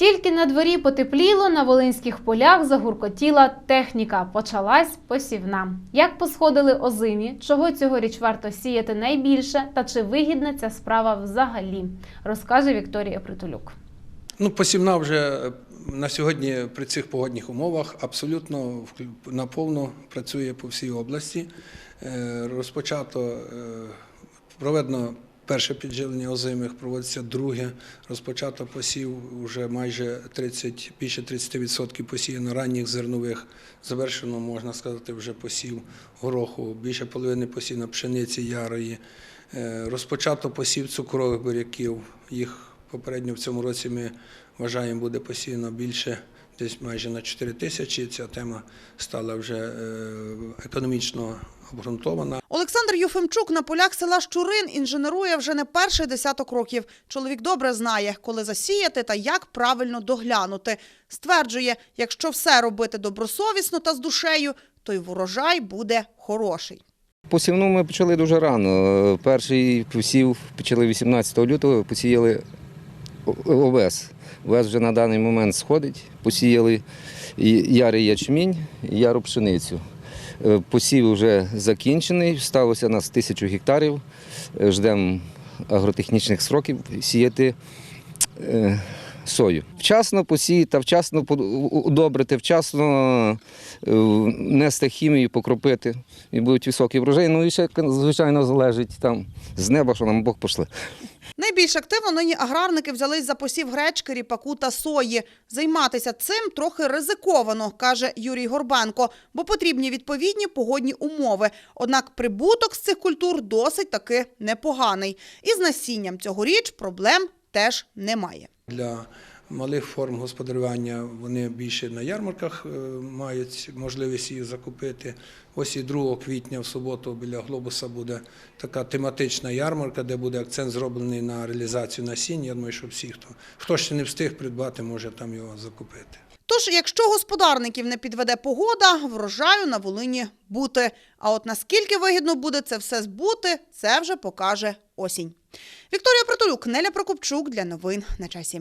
Тільки на дворі потепліло, на волинських полях загуркотіла техніка. Почалась посівна. Як посходили озимі, чого цьогоріч варто сіяти найбільше та чи вигідна ця справа взагалі, розкаже Вікторія Притулюк. Ну, посівна вже е, на сьогодні при цих погодних умовах абсолютно наповно працює по всій області. Е, Розпочато е, проведено перше підживлення озимих, проводиться друге. Розпочато посів вже майже 30, більше 30% посіяно ранніх зернових. Завершено, можна сказати, вже посів гороху, більше половини посіяно пшениці ярої. Е, Розпочато посів цукрових буряків. Їх попередньо в цьому році ми вважаємо буде посіяно більше, десь майже на 4 тисячі. Ця тема стала вже е, економічно обґрунтована. Олександр Юфимчук на полях села Щурин інженерує вже не перший десяток років. Чоловік добре знає, коли засіяти та як правильно доглянути. Стверджує, якщо все робити добросовісно та з душею, то й врожай буде хороший. Посівну ми почали дуже рано. Перший посів почали 18 лютого, посіяли овес. Овес вже на даний момент сходить. Посіяли ярий ячмінь, яру пшеницю. Е, Посів вже закінчений, сталося нас тисячу гектарів. Е, Ждемо агротехнічних сроків сіяти е, сою. Вчасно посіяти, вчасно удобрити, вчасно е, внести хімію, покропити і будуть високі врожаї. Ну і ще, звичайно, залежить там з неба, що нам Бог пошле. Найбільш активно нині аграрники взялись за посів гречки, ріпаку та сої. Займатися цим трохи ризиковано, каже Юрій Горбенко, бо потрібні відповідні погодні умови. Однак прибуток з цих культур досить таки непоганий. І з насінням цьогоріч проблем теж немає. Для малих форм господарювання вони більше на ярмарках е, мають можливість їх закупити. Ось і 2 квітня в суботу біля глобуса буде така тематична ярмарка, де буде акцент зроблений на реалізацію насіння. Я думаю, що всі, хто, хто ще не встиг придбати, може там його закупити. Тож, якщо господарників не підведе погода, врожаю на Волині бути. А от наскільки вигідно буде це все збути, це вже покаже осінь. Вікторія Притулюк, Неля Прокопчук для новин на часі.